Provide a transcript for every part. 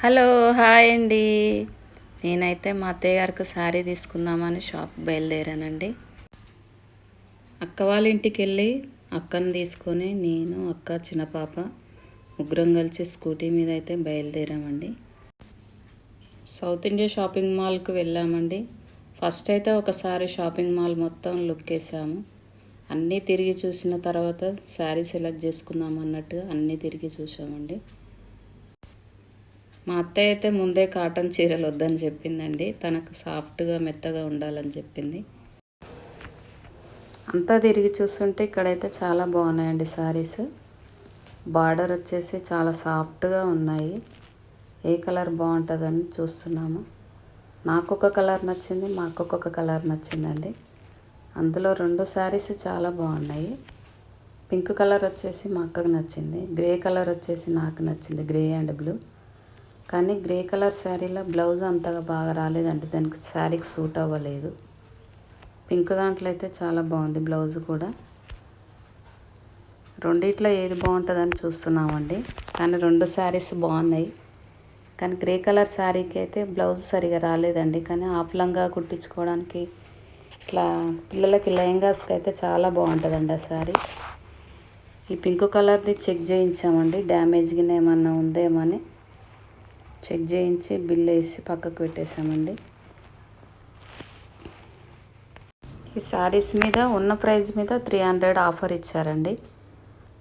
Hello hi అండి. నేనైతే మా అత్తయ్య గారికి శారీ తీసుకుందామని షాప్ బయలుదేరానండి. అక్క వాళ్ళ ఇంటికి వెళ్ళి అక్కని తీసుకొని నేను అక్క చిన్న పాప ముగ్గురం కలిసి స్కూటీ మీద అయితే బయలుదేరామండి. సౌత్ ఇండియా షాపింగ్ మాల్కి వెళ్ళామండి. ఫస్ట్ అయితే ఒకసారి షాపింగ్ మాల్ మొత్తం లుక్ వేసాము. అన్నీ తిరిగి చూసిన తర్వాత శారీ సెలెక్ట్ చేసుకుందాం అన్నట్టుగా అన్నీ తిరిగి చూసామండి. మా అత్తయ్య అయితే ముందే కాటన్ చీరలు వద్దని చెప్పిందండి. తనకు సాఫ్ట్గా మెత్తగా ఉండాలని చెప్పింది. అంతా తిరిగి చూస్తుంటే ఇక్కడైతే చాలా బాగున్నాయండి శారీస్ బార్డర్ వచ్చేసి చాలా సాఫ్ట్గా ఉన్నాయి. ఏ కలర్ బాగుంటుందని చూస్తున్నాము. నాకు ఒక కలర్ నచ్చింది మాకు ఒక కలర్ నచ్చిందండి. అందులో రెండు శారీస్ చాలా బాగున్నాయి. పింక్ కలర్ వచ్చేసి మా అక్కకు నచ్చింది. గ్రే కలర్ వచ్చేసి నాకు నచ్చింది. Grey and blue. కానీ గ్రే కలర్ శారీలో బ్లౌజ్ అంతగా బాగా రాలేదండి. దానికి శారీకి సూట్ అవ్వలేదు. పింక్ దాంట్లో అయితే చాలా బాగుంది బ్లౌజ్ కూడా. రెండిట్లో ఏది బాగుంటుందని చూస్తున్నామండి. కానీ రెండు శారీస్ బాగున్నాయి. కానీ గ్రే కలర్ శారీకి అయితే బ్లౌజ్ సరిగా రాలేదండి. కానీ ఆఫ్లంగా కుట్టించుకోవడానికి ఇట్లా పిల్లలకి లెహంగాస్కి అయితే చాలా బాగుంటుందండి ఆ శారీ. ఈ పింక్ కలర్ది చెక్ చేయించామండి. డ్యామేజ్గా ఏమన్నా ఉందేమో అని చెక్ చేయించి బిల్ వేసి పక్కకు పెట్టేసామండి ఈ శారీస్ మీద ఉన్న ప్రైస్ మీద త్రీ హండ్రెడ్ ఆఫర్ ఇచ్చారండి.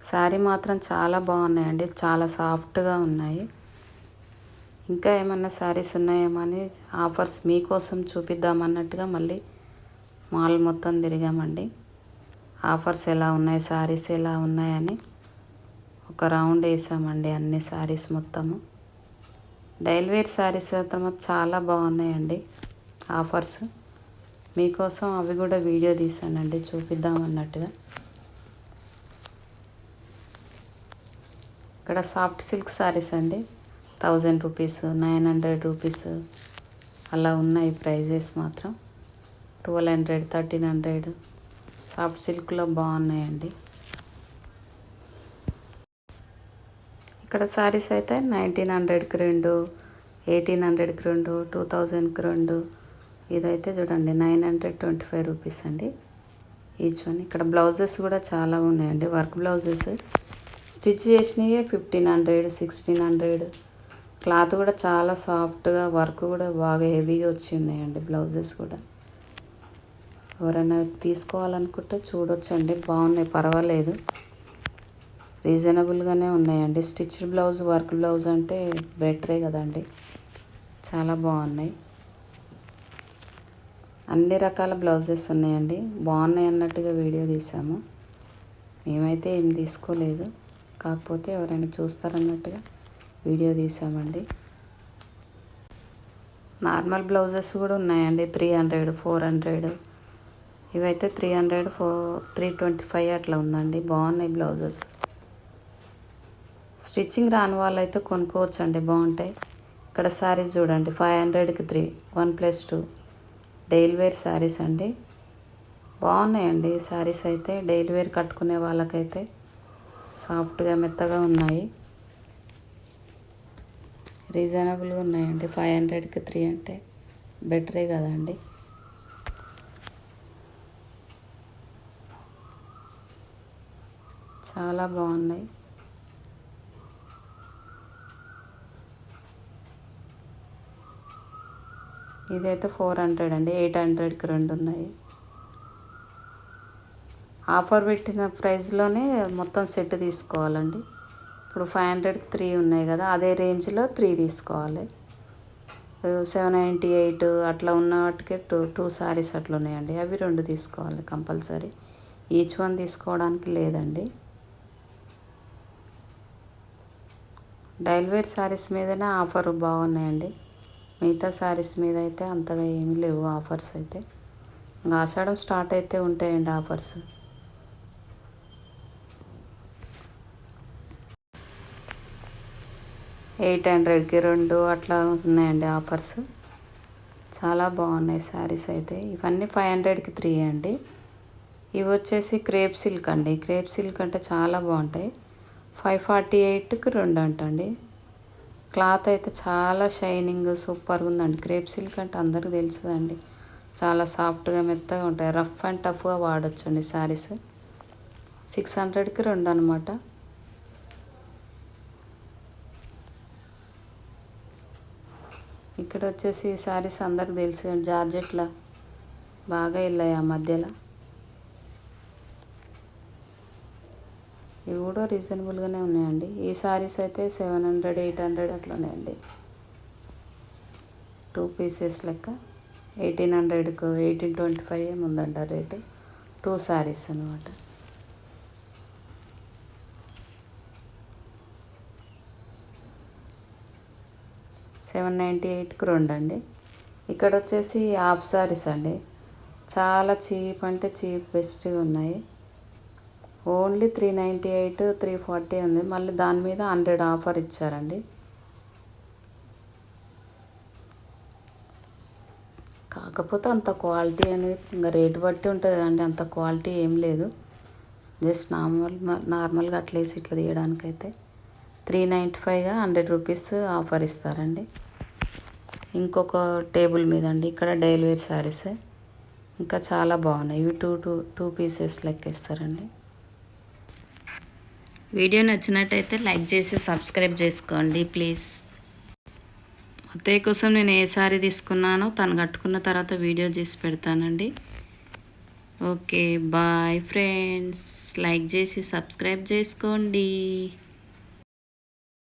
శారీ మాత్రం చాలా బాగున్నాయండి. చాలా సాఫ్ట్గా ఉన్నాయి. ఇంకా ఏమన్నా శారీస్ ఉన్నాయేమో అని ఆఫర్స్ మీకోసం చూపిద్దామన్నట్టుగా మళ్ళీ మాల్ మొత్తం తిరిగామండి. ఆఫర్స్ ఎలా ఉన్నాయి శారీస్ ఎలా ఉన్నాయని ఒక రౌండ్ వేసామండి అన్ని శారీస్ మొత్తము. డైల్వేర్ శారీస్ అయితే చాలా బాగున్నాయండి. ఆఫర్స్. మీకోసం అవి కూడా వీడియో తీసానండి. చూపిద్దాం అన్నట్టుగా. ఇక్కడ సాఫ్ట్ సిల్క్ శారీస్ అండి. Thousand rupees nine hundred rupees అలా ఉన్నాయి ప్రైజెస్ మాత్రం. Twelve hundred thirteen hundred. Soft సిల్క్లో బాగున్నాయండి. ఇక్కడ శారీస్ అయితే నైన్టీన్ హండ్రెడ్కి రెండు ఎయిటీన్ హండ్రెడ్కి రెండు టూ థౌజండ్కి రెండు. ఇదైతే చూడండి nine hundred twenty five rupees అండి. ఈచ్ వన్ ఇక్కడ బ్లౌజెస్ కూడా చాలా ఉన్నాయండి. Work blouses. స్టిచ్ చేసినవి fifteen hundred sixteen hundred cloth కూడా చాలా సాఫ్ట్గా వర్క్ కూడా బాగా హెవీగా వచ్చి ఉన్నాయండి బ్లౌజెస్ కూడా. ఎవరైనా తీసుకోవాలనుకుంటే చూడొచ్చండి. బాగున్నాయి పర్వాలేదు. రీజనబుల్గానే ఉన్నాయండి. స్టిచ్డ్ బ్లౌజ్ వర్క్ బ్లౌజ్ అంటే బెటరే కదండి. చాలా బాగున్నాయి. అన్ని రకాల బ్లౌజెస్ ఉన్నాయండి. బాగున్నాయి అన్నట్టుగా వీడియో తీసాము. మేమైతే ఏం తీసుకోలేదు. కాకపోతే ఎవరైనా చూస్తారన్నట్టుగా వీడియో తీసామండి. నార్మల్ బ్లౌజెస్ కూడా ఉన్నాయండి. Three hundred four hundred. ఇవైతే three hundred four three twenty five అట్లా ఉందండి. బాగున్నాయి బ్లౌజెస్. స్టిచ్చింగ్ రాని వాళ్ళైతే కొనుక్కోవచ్చు అండి బాగుంటాయి. ఇక్కడ శారీస్ చూడండి ఫైవ్ హండ్రెడ్కి three one plus two. Daily wear saris అండి. బాగున్నాయండి శారీస్ అయితే డైలీ వేర్ కట్టుకునే వాళ్ళకైతే. సాఫ్ట్గా మెత్తగా ఉన్నాయి. రీజనబుల్గా ఉన్నాయండి ఫైవ్ హండ్రెడ్కి త్రీ అంటే. బెటరే కదండి. చాలా బాగున్నాయి. ఇదైతే ఫోర్ హండ్రెడ్ అండి ఎయిట్ హండ్రెడ్కి రెండు ఉన్నాయి. ఆఫర్ పెట్టిన ప్రైస్లోనే మొత్తం సెట్ తీసుకోవాలండి. ఇప్పుడు ఫైవ్ హండ్రెడ్కి త్రీ ఉన్నాయి కదా అదే రేంజ్లో త్రీ తీసుకోవాలి. సెవెన్ నైంటీ ఎయిట్ అట్లా ఉన్న వాటికి టూ టూ శారీస్ అట్లా ఉన్నాయండి. అవి రెండు తీసుకోవాలి కంపల్సరీ. ఈచ్ వన్ తీసుకోవడానికి లేదండి. డైల్వేర్ శారీస్ మీదనే ఆఫర్ బాగున్నాయండి. మిగతా శారీస్ మీద అయితే అంతగా ఏమీ లేవు ఆఫర్స్ అయితే. ఇంకా ఆషాఢం స్టార్ట్ అయితే ఉంటాయండి ఆఫర్స్. ఎయిట్ హండ్రెడ్కి రెండు అట్లా ఉన్నాయండి ఆఫర్స్. చాలా బాగున్నాయి శారీస్ అయితే. ఇవన్నీ ఫైవ్ హండ్రెడ్కి త్రీ అండి. ఇవి వచ్చేసి క్రేప్ సిల్క్ అండి. క్రేప్ సిల్క్ అంటే చాలా బాగుంటాయి. ఫైవ్ ఫార్టీ ఎయిట్కి రెండు అంటండి. క్లాత్ అయితే చాలా షైనింగ్ సూపర్గా ఉందండి. క్రేప్ సిల్క్ అంటే అందరికీ తెలుసుదండి. చాలా సాఫ్ట్గా మెత్తగా ఉంటాయి. రఫ్ అండ్ టఫ్గా వాడచ్చండి శారీస్. సిక్స్ హండ్రెడ్కి రెండు అనమాట ఇక్కడ వచ్చేసి శారీస్ అందరికి తెలుసు జార్జెట్లా బాగా వెళ్ళాయి ఆ మధ్యలో. కూడా రీజనబుల్గానే ఉన్నాయండి. ఈ శారీస్ అయితే సెవెన్ హండ్రెడ్ ఎయిట్ హండ్రెడ్ అట్లా ఉన్నాయండి. టూ పీసెస్ లెక్క. ఎయిటీన్ హండ్రెడ్కు ఎయిటీన్ ట్వంటీ ఫైవ్ ఏముందంట రేటు. టూ శారీస్ అనమాట సెవెన్ నైంటీ ఎయిట్కి రెండు అండి ఇక్కడ వచ్చేసి హాఫ్ శారీస్ అండి. చాలా చీప్ అంటే చీప్ బెస్ట్గా ఉన్నాయి. Only three ninety eight three forty ఉంది. మళ్ళీ దాని మీద హండ్రెడ్ ఆఫర్ ఇచ్చారండి. కాకపోతే అంత క్వాలిటీ అనేది ఇంకా రేటు బట్టి ఉంటుంది అండి అంత క్వాలిటీ ఏం లేదు. జస్ట్ నార్మల్ నార్మల్గా అట్లా వేసి ఇట్లా తీయడానికైతే త్రీ నైంటీ ఫైవ్గా హండ్రెడ్ రూపీస్ ఆఫర్ ఇస్తారండి. ఇంకొక టేబుల్ మీద అండి ఇక్కడ డైలీ శారీసే శారీస్. ఇంకా చాలా బాగున్నాయి. ఇవి టూ టూ టూ పీసెస్ లెక్క ఇస్తారండి వీడియో నచ్చినట్టయితే లైక్ చేసి సబ్స్క్రైబ్ చేసుకోండి ప్లీజ్. అత్తయ్య కోసం నేను ఏ సారీ తీసుకున్నానో తను కట్టుకున్న తర్వాత వీడియో చేసి పెడతానండి. Okay bye friends. లైక్ చేసి సబ్స్క్రైబ్ చేసుకోండి.